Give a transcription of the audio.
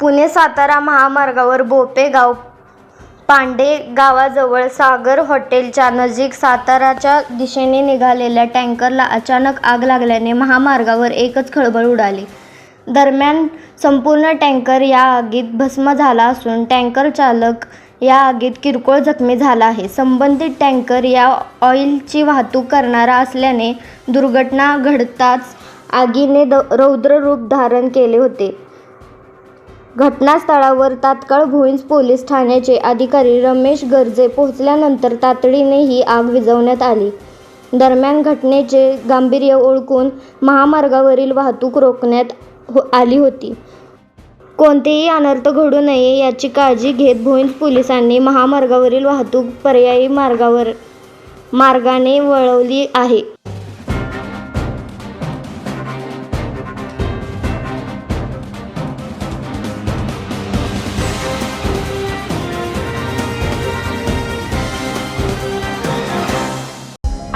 पुणे सातारा महामार्गावर बोपेगाव पांडे गावाजवळ सागर हॉटेलच्या नजीक साताराच्या दिशेने निघालेल्या टँकरला अचानक आग लागल्याने महामार्गावर एकच खळबळ उडाली. दरम्यान संपूर्ण टँकर या आगीत भस्म झाला असून टँकर चालक या आगीत किरकोळ जखमी झाला आहे. संबंधित टँकर या ऑइलची वाहतूक करणारा असल्याने दुर्घटना घडताच आगीने द रौद्र रूप धारण केले होते. घटनास्थळावर तात्काळ भुईंज पोलीस ठाण्याचे अधिकारी रमेश गर्जे पोहोचल्यानंतर तातडीने ही आग विझवण्यात आली. दरम्यान घटनेचे गांभीर्य ओळखून महामार्गावरील वाहतूक रोखण्यात हो आली होती. कोणतेही अनर्थ घडू नये याची काळजी घेत भुईंज पोलिसांनी महामार्गावरील वाहतूक पर्यायी मार्गावर मार्गाने वळवली आहे.